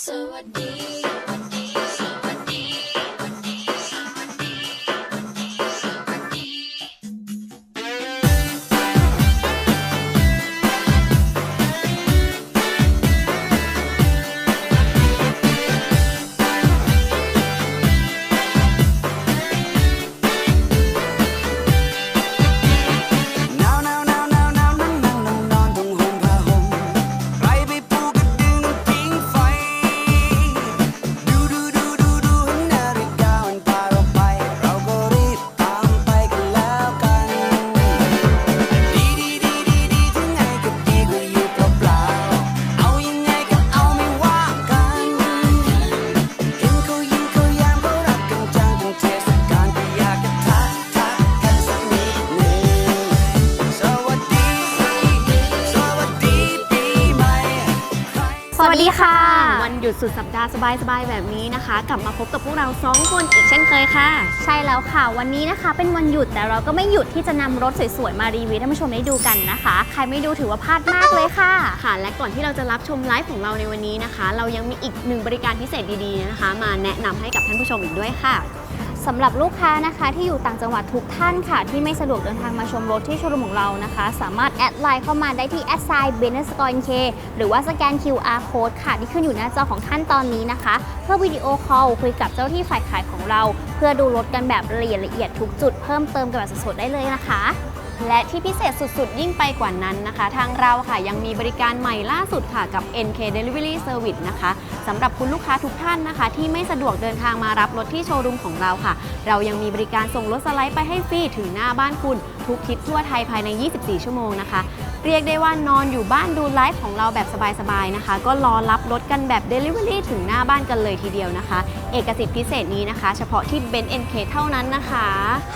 สวั วัสดีค่ะ วันหยุดสุดสัปดาห์สบายๆแบบนี้นะคะ กลับมาพบกับพวกเราสองคนอีกเช่นเคยค่ะ ใช่แล้วค่ะ วันนี้นะคะเป็นวันหยุดแต่เราก็ไม่หยุดที่จะนำรถสวยๆมารีวิวให้ท่านผู้ชมได้ดูกันนะคะ ใครไม่ดูถือว่าพลาดมากเลยค่ะค่ะ และก่อนที่เราจะรับชมไลฟ์ของเราในวันนี้นะคะ เรายังมีอีกหนึ่งบริการพิเศษดีๆนะคะ มาแนะนำให้กับท่านผู้ชมอีกด้วยค่ะ สำหรับลูกค้านะคะที่อยู่ต่างจังหวัดทุกท่านค่ะ ที่ไม่สะดวกเดินทางมาชมรถที่โชว์รูมของเรานะคะ สามารถแอดไลน์เข้ามาได้ที่แอดไซน์เบนสกอร์เคหรือว่าสแกน QR code ค่ะ ที่ขึ้นอยู่หน้าจอของท่านตอนนี้นะคะ เพื่อวิดีโอคอลคุยกับเจ้าที่ฝ่ายขายของเรา เพื่อดูรถกันแบบละเอียดละเอียดทุกจุดเพิ่มเติมกันแบบสดๆได้เลยนะคะ และที่พิเศษสุดๆ ยิ่งไปกว่านั้นนะคะ ทางเราค่ะยังมีบริการใหม่ล่าสุดค่ะกับ NK Delivery Service นะคะสำหรับคุณลูกค้าทุกท่านนะคะ ที่ไม่สะดวกเดินทางมารับรถที่โชว์รูมของเราค่ะ เรายังมีบริการส่งรถสไลด์ไปให้ฟรีถึงหน้าบ้านคุณ ทุกทิศทั่วไทยภายใน 24 ชั่วโมงนะคะ เรียกได้ว่านอนอยู่บ้านดูไลฟ์ของเราแบบสบายๆนะคะ ก็รอรับรถกันแบบ Delivery ถึงหน้าบ้านกันเลยทีเดียวนะคะ เอกสิทธิ์พิเศษนี้นะคะ เฉพาะที่ b e n NK เท่านั้นนะคะ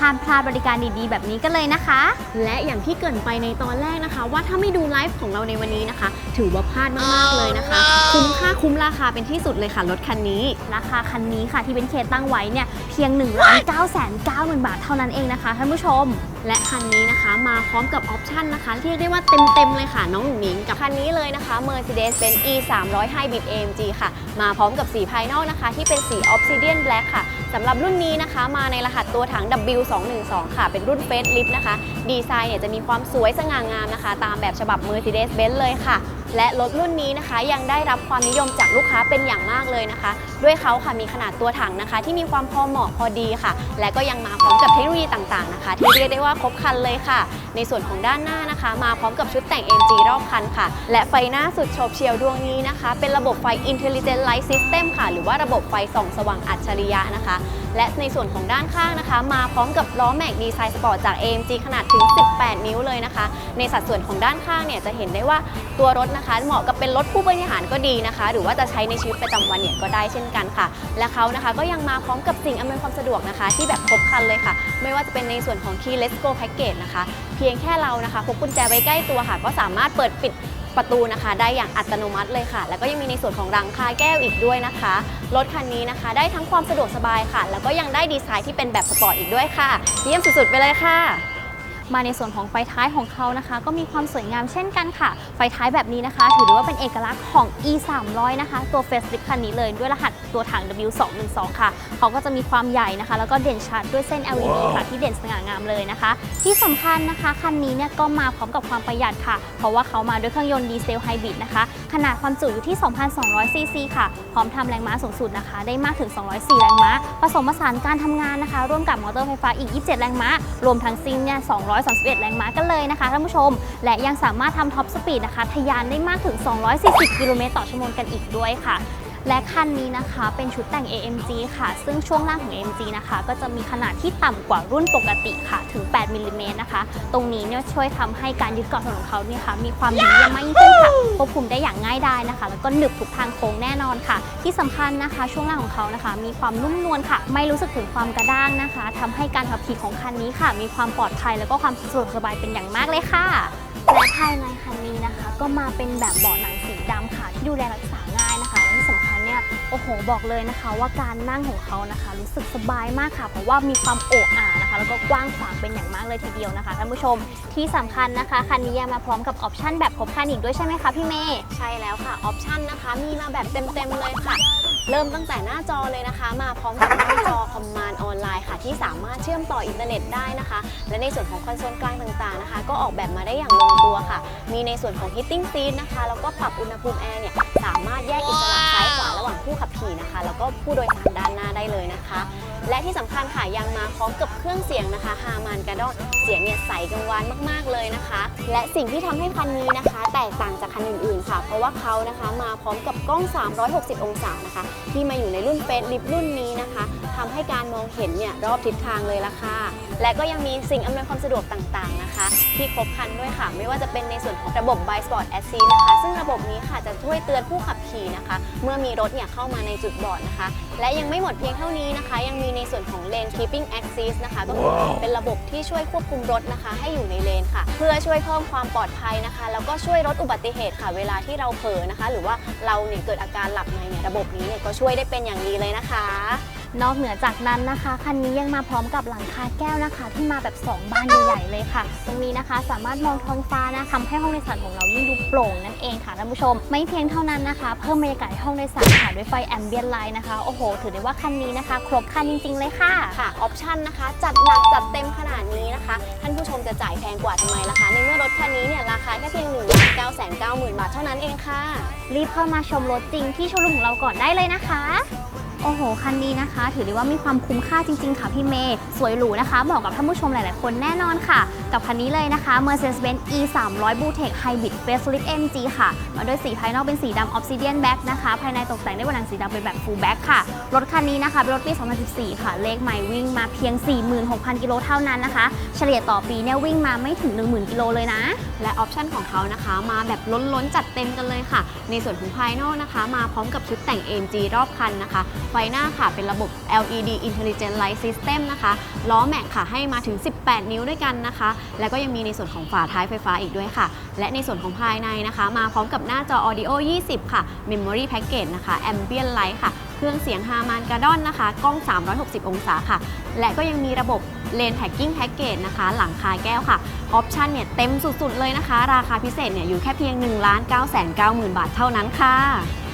ห้ามพลาดบริการดีๆ แบบนี้กันเลยนะคะ และอย่างที่เกรินไปในตอนแรกนะคะ ว่าถ้าไม่ดูไลฟ์ของเราในวันนี้นะคะ ถือว่าพลาดมากๆเลยนะคะ คุ้มค่าคุ้มราคาเป็นที่สุดเลยค่ะรถคันนี้ ราคาคันนี้ค่ะที่เป็นเคตั้งไว้เนี่ยเพียง1นึ่งล้านเก้าแสนเก้าหมื่นบาทเท่านั้นเองนะคะท่านผู้ชม และคันนี้นะคะมาพร้อมกับออปชันนะคะเรียกได้ว่าเต็มๆเลยค่ะ น้องหนุ่มนิงกับคันนี้เลยนะคะ Mercedes-Benz E 3 0 0 Hybrid AMG ค่ะ มาพร้อมกับสีภายนอกนะคะ ที่เป็นสี Obsidian Black ค่ะสำหรับรุ่นนี้นะคะ มาในรหัสตัวถัง W212 ค่ะ เป็นรุ่นเฟสลิฟนะคะ ดีไซน์เนี่ยจะมีความสวยสง่างามนะคะ ตามแบบฉบับ Mercedes-Benz เลยค่ะ และรถรุ่นนี้นะคะยังได้รับความนิยมจากลูกค้าเป็นอย่างมากเลยนะคะ ด้วยเขาค่ะมีขนาดตัวถังนะคะ ที่มีความพอเหมาะพอดีค่ะ และก็ยังมาพร้อมกับเทคโนโลยีต่างๆนะคะ ที่เรียกได้ว่าครบครันเลยค่ะ ในส่วนของด้านหน้านะคะ มาพร้อมกับชุดแต่ง AMG รอบคันค่ะ และไฟหน้าสุดโฉบเฉี่ยวดวงนี้นะคะ เป็นระบบไฟ Intelligent Light System ค่ะ หรือว่าระบบไฟส่องสว่างอัจฉริยะนะคะ และในส่วนของด้านข้างนะคะ มาพร้อมกับล้อแม็กดีไซน์สปอร์ตจาก AMG ขนาดถึง 18 นิ้วเลยนะคะ ในสัดส่วนของด้านข้างเนี่ยจะเห็นได้ว่าตัวรถนะคะ เหมาะกับเป็นรถผู้บริหารก็ดีนะคะ หรือว่าจะใช้ในชีวิตประจำวันเนี่ยก็ได้เช่นกันค่ะ และเขานะคะก็ยังมาพร้อมกับสิ่งอำนวยความสะดวกนะคะ ที่แบบครบครันเลยค่ะ ไม่ว่าจะเป็นในส่วนของ Key Let's Go Package นะคะ เพียงแค่เรานะคะพกกุญแจไว้ใกล้ตัวค่ะ ก็สามารถเปิดปิดประตูนะคะ ได้อย่างอัตโนมัติเลยค่ะ แล้วก็ยังมีในส่วนของรังคาแก้วอีกด้วยนะคะ รถคันนี้นะคะ ได้ทั้งความสะดวกสบายค่ะ แล้วก็ยังได้ดีไซน์ที่เป็นแบบสปอร์ตอีกด้วยค่ะ เยี่ยมสุดๆไปเลยค่ะ มาในส่วนของไฟท้ายของเขานะคะ ก็มีความสวยงามเช่นกันค่ะ ไฟท้ายแบบนี้นะคะ ถือได้ว่าเป็นเอกลักษณ์ของ e 3 0 0นะคะ ตัวเฟสลิฟคันนี้เลยด้วยรหัสตัวถัง w 2 1 2ค่ะ เขาก็จะมีความใหญ่นะคะ แล้วก็เด่นชัดด้วยเส้น LED ค่ะที่เด่นสง่างามเลยนะคะ ที่สำคัญนะคะคันนี้เนี่ยก็มาพร้อมกับความประหยัดค่ะ เพราะว่าเขามาด้วยเครื่องยนต์ดีเซลไฮบริดนะคะ ขนาดความจุอยู่ที่ 2,200 ซีซีค่ะ พร้อมทำแรงม้าสูงสุดนะคะ ได้มากถึง 204 แรงม้า ผสมผสานการทำงานนะคะ ร่วมกับมอเตอร์ไฟฟ้าอีก 27 แรงม้า รวมทั้งสิ้นเนี่ย231 แรงม้ากันเลยนะคะท่านผู้ชม และยังสามารถทำท็อปสปีดนะคะ ทะยานได้มากถึง 240 กิโลเมตรต่อชั่วโมงกันอีกด้วยค่ะ และคันนี้นะคะเป็นชุดแต่ง AMG ค่ะ ซึ่งช่วงล่างของ AMG นะคะ ก็จะมีขนาดที่ต่ำกว่ารุ่นปกติค่ะ ถึง 8มิลลิเมตรนะคะ ตรงนี้เนี่ยช่วยทำให้การยึดเกาะถนนของเขาเนี่ยค่ะ มีความดีเยี่ยมมากยิ่งขึ้นค่ะ ควบคุมได้อย่างง่ายดายนะคะ แล้วก็หนึบทุกทางโค้งแน่นอนค่ะ ที่สำคัญนะคะ ช่วงล่างของเขานะคะ มีความนุ่มนวลค่ะ ไม่รู้สึกถึงความกระด้างนะคะทำให้การขับขี่ของคันนี้ค่ะ มีความปลอดภัยแล้วก็ความสะดวกสบายเป็นอย่างมากเลยค่ะและภายในคันนี้นะคะ ก็มาเป็นแบบเบาะหนังสีดำค่ะ ที่ดูแลรักษา โอ้โหบอกเลยนะคะว่าการนั่งของเขานะคะ รู้สึกสบายมากค่ะ เพราะว่ามีความโอบอานะคะ แล้วก็กว้างขวางเป็นอย่างมากเลยทีเดียวนะคะท่านผู้ชมที่สำคัญนะคะคันนี้ยังมาพร้อมกับออปชั่นแบบครบครันอีกด้วยใช่ไหมคะพี่เมย์ใช่แล้วค่ะออปชันนะคะมีมาแบบเต็มๆเลยค่ะเริ่มตั้งแต่หน้าจอเลยนะคะ มาพร้อมกับหน้าจอคอมมานด์ออนไลน์ค่ะ ที่สามารถเชื่อมต่ออินเทอร์เน็ตได้นะคะ และในส่วนของคอนโซลกลางต่างๆนะคะ ก็ออกแบบมาได้อย่างลงตัวค่ะ มีในส่วนของ heating seat นะคะ แล้วก็ปรับอุณหภูมิแอร์เนี่ย สามารถแยกอิสระซ้ายขวา หว่างผู้ขับขี่นะคะ แล้วก็ผู้โดยสารด้านหน้าได้เลยนะคะ และที่สำคัญค่ะยังมาพร้อมกับเครื่องเสียงนะคะฮามานกระดอนเสียงเนี่ยใสกังวานมากๆเลยนะคะ และสิ่งที่ทำให้คันนี้นะคะ แตกต่างจากคันอื่นๆค่ะ เพราะว่าเขานะคะมาพร้อมกับกล้อง 360 องศานะคะ ที่มาอยู่ในรุ่นเฟสลิฟรุ่นนี้นะคะ ทำให้การมองเห็นเนี่ยรอบทิศทางเลยละค่ะ และก็ยังมีสิ่งอำนวยความสะดวกต่างๆนะคะ ที่ครบครันด้วยค่ะ ไม่ว่าจะเป็นในส่วนของระบบ By Sport Assist นะคะ ซึ่งระบบนี้ค่ะจะช่วยเตือนผู้ขับขี่นะคะ เมื่อมีรถเนี่ยเข้ามาในจุดบอดนะคะ และยังไม่หมดเพียงเท่านี้นะคะ ยังมีในส่วนของ Lane Keeping Assist นะคะ ก็คือเป็นระบบที่ช่วยควบคุมรถนะคะ ให้อยู่ในเลนค่ะ เพื่อช่วยเพิ่มความปลอดภัยนะคะ แล้วก็ช่วยลดอุบัติเหตุค่ะ เวลาที่เราเผลอนะคะ หรือว่าเราเนี่ยเกิดอาการหลับในเนี่ยระบบนี้เนี่ยก็ช่วยได้เป็นอย่างดีเลยนะคะ นอกเหนือจากนั้นนะคะคันนี้ยังมาพร้อมกับหลังคาแก้วนะคะ ที่มาแบบ 2 บานใหญ่ๆเลยค่ะ ตรงนี้นะคะสามารถมองท้องฟ้านะทำให้ห้องโดยสารของเรายิ่งดูโปร่งนั่นเองค่ะท่านผู้ชม ไม่เพียงเท่านั้นนะคะ เพิ่มบรรยากาศให้ห้องโดยสารค่ะด้วยไฟแอมเบียนไลท์นะคะโอ้โห ถือได้ว่าคันนี้นะคะ ครบครันจริง ๆ เลยค่ะค่ะออปชันนะคะ จัดหนักจัดเต็มขนาดนี้นะคะ ท่านผู้ชมจะจ่ายแพงกว่าทำไมล่ะคะในเมื่อรถคันนี้เนี่ยราคาแค่เพียง1นึ่งล้านเก้าแสนเก้าหมื่นบาทเท่านั้นเองค่ะ รีบเข้ามาชมรถจริงที่โชว์รูมของเราก่อนได้เลยนะคะ โอ้โห คันนี้นะคะ ถือได้ว่ามีความคุ้มค่าจริง ๆ ค่ะพี่เมย์ สวยหรูนะคะ เหมาะกับท่านผู้ชมหลาย ๆ คนแน่นอนค่ะ กับคันนี้เลยนะคะ Mercedes-Benz E 3 0 0 Blue Tech Hybrid Facelift MG ค่ะ มาด้วยสีภายนอกเป็นสีดำ Obsidian Black นะคะ ภายในตกแต่งด้วยผนังสีดำเป็นแบบ Full Black ค่ะ รถคันนี้นะคะ เป็นรถปี 2014 ค่ะ เลขใหม่วิ่งมาเพียง 46,000 กิโลเท่านั้นนะคะ เฉลี่ยต่อปีเนี่ยวิ่งมาไม่ถึง 10,000 กิโลเลยนะ และออปชั่นของเขานะคะ มาแบบล้นๆจัดเต็มกันเลยค่ะ ในส่วนของภายนอกนะคะ มาพร้อมกับชุดแต่ง AMG รอบคันนะคะฟหน้าค่ะเป็นระบบ LED Intelligent Light System นะคะล้อแม็กค่ะให้มาถึง 18 นิ้วด้วยกันนะคะ แล้วก็ยังมีในส่วนของฝาท้ายไฟฟ้าอีกด้วยค่ะ และในส่วนของภายในนะคะ มาพร้อมกับหน้าจอ Audio 20 ค่ะ Memory Package นะคะ Ambient Light ค่ะเครื่องเสียงฮามานก a ดอนนะคะ กล้อง 360 องศาค่ะ และก็ยังมีระบบ Lane Tracking Package นะคะ หลังคาแก้วค่ะ ออปชันเนี่ยเต็มสุดๆเลยนะคะ ราคาพิเศษเนี่ยอยู่แค่เพียง 1 9 9 9 0 0 0 บาทเท่านั้นค่ะ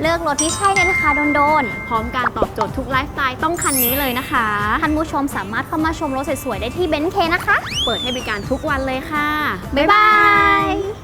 เลือกรถที่ใช่ในราคาโดนๆ พร้อมการตอบโจทย์ทุกไลฟ์สไตล์ต้องคันนี้เลยนะคะ ท่านผู้ชมสามารถเข้ามาชมรถสวยๆได้ที่เบนซ์เคนะคะ เปิดให้บริการทุกวันเลยค่ะ บ๊ายบาย